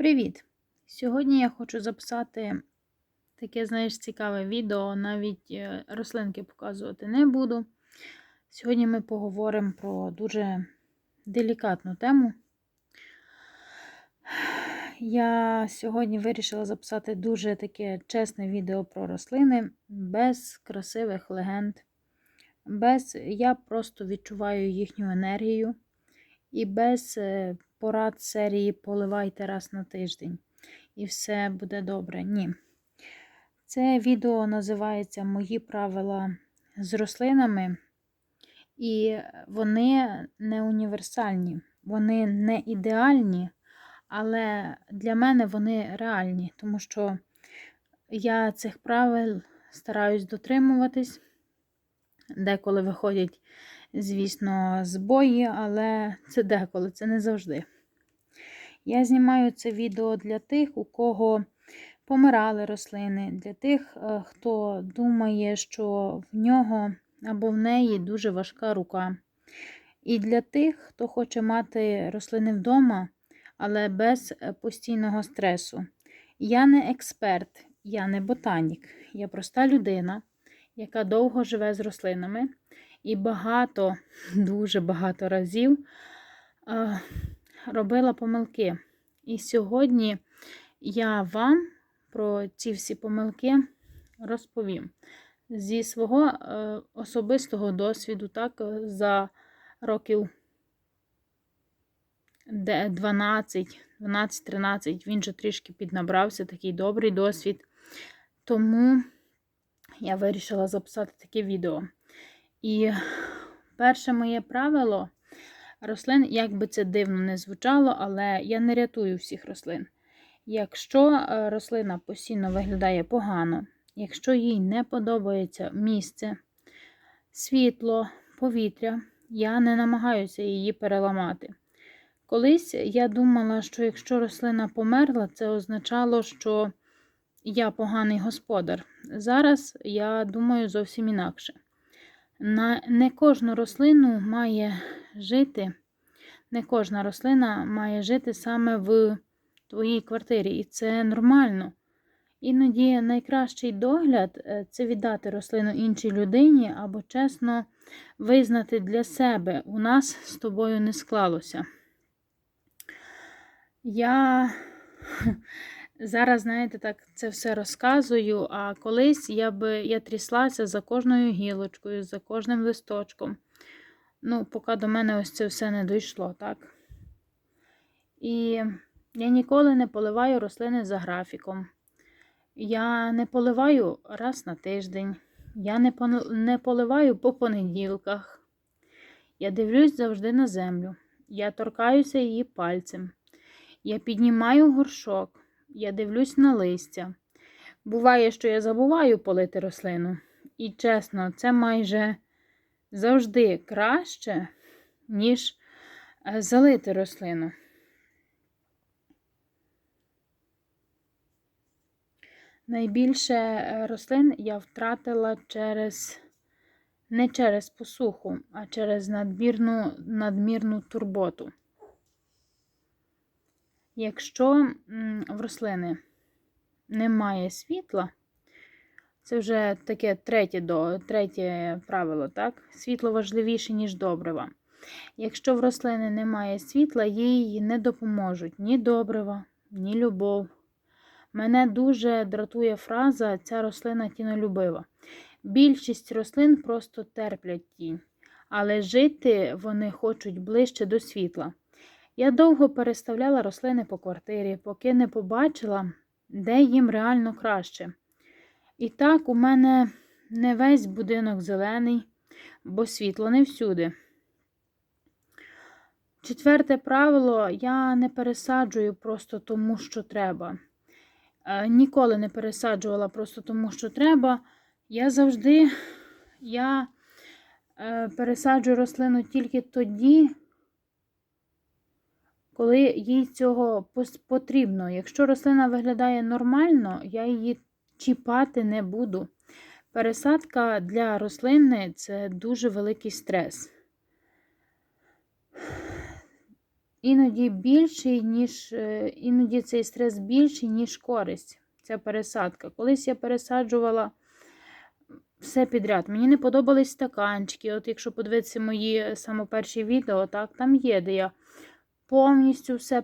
Привіт! Сьогодні я хочу записати таке, знаєш, цікаве відео, навіть е, рослинки показувати не буду. Сьогодні ми поговоримо про дуже делікатну тему. Я сьогодні вирішила записати дуже таке чесне відео про рослини, без красивих легенд. Без я просто відчуваю їхню енергію і без е, порад серії поливайте раз на тиждень. І все буде добре. Ні. Це відео називається Мої правила з рослинами. І вони не універсальні, вони не ідеальні, але для мене вони реальні, тому що я цих правил стараюсь дотримуватись. Деколи виходять звісно, збої, але це деколи, це не завжди. Я знімаю це відео для тих, у кого помирали рослини, для тих, е, хто думає, що в нього або в неї дуже важка рука. І для тих, хто хоче мати рослини вдома, але без е, постійного стресу. Я не експерт, я не ботанік, я проста людина, яка довго живе з рослинами і багато, дуже багато разів е, робила помилки. І сьогодні я вам про ці всі помилки розповім. Зі свого е, особистого досвіду, так, за років 12, 12-13, він же трішки піднабрався, такий добрий досвід. Тому я вирішила записати таке відео. І перше моє правило рослин, як би це дивно не звучало, але я не рятую всіх рослин. Якщо е, рослина постійно виглядає погано, якщо їй не подобається місце, світло, повітря, я не намагаюся її переламати. Колись я думала, що якщо рослина померла, це означало, що я поганий господар. Зараз я думаю зовсім інакше. Не кожну рослину має жити, не кожна рослина має жити саме в твоїй квартирі, і це нормально. Іноді найкращий догляд е, це віддати рослину іншій людині або чесно визнати для себе, у нас з тобою не склалося. Я Зараз, знаєте, так це все розказую, а колись я би я тріслася за кожною гілочкою, за кожним листочком. Ну, поки до мене ось це все не дійшло, так? І я ніколи не поливаю рослини за графіком. Я не поливаю раз на тиждень. Я не, поливаю по понеділках. Я дивлюсь завжди на землю. Я торкаюся її пальцем. Я піднімаю горшок я дивлюсь на листя. Буває, що я забуваю полити рослину. І чесно, це майже завжди краще, ніж е, залити рослину. Найбільше е, рослин я втратила через не через посуху, а через надмірну, надмірну турботу. Якщо в рослини немає світла, це вже таке третє до, третє правило, так? Світло важливіше, ніж добрива. Якщо в рослини немає світла, їй не допоможуть ні добрива, ні любов. Мене дуже дратує фраза ця рослина тінолюбива. Більшість рослин просто терплять тінь, але жити вони хочуть ближче до світла. Я довго переставляла рослини по квартирі, поки не побачила, де їм реально краще. І так, у мене не весь будинок зелений, бо світло не всюди. Четверте правило я не пересаджую просто тому, що треба. Е, ніколи не пересаджувала просто тому, що треба. Я завжди я е, пересаджую рослину тільки тоді, коли їй цього потрібно. Якщо рослина виглядає нормально, я її чіпати не буду. Пересадка для рослини це дуже великий стрес. іноді більший, ніж е, іноді цей стрес більший, ніж користь. Ця пересадка. Колись я пересаджувала все підряд. Мені не подобались стаканчики. От якщо подивитися мої саме перші відео, так, там є, де я повністю все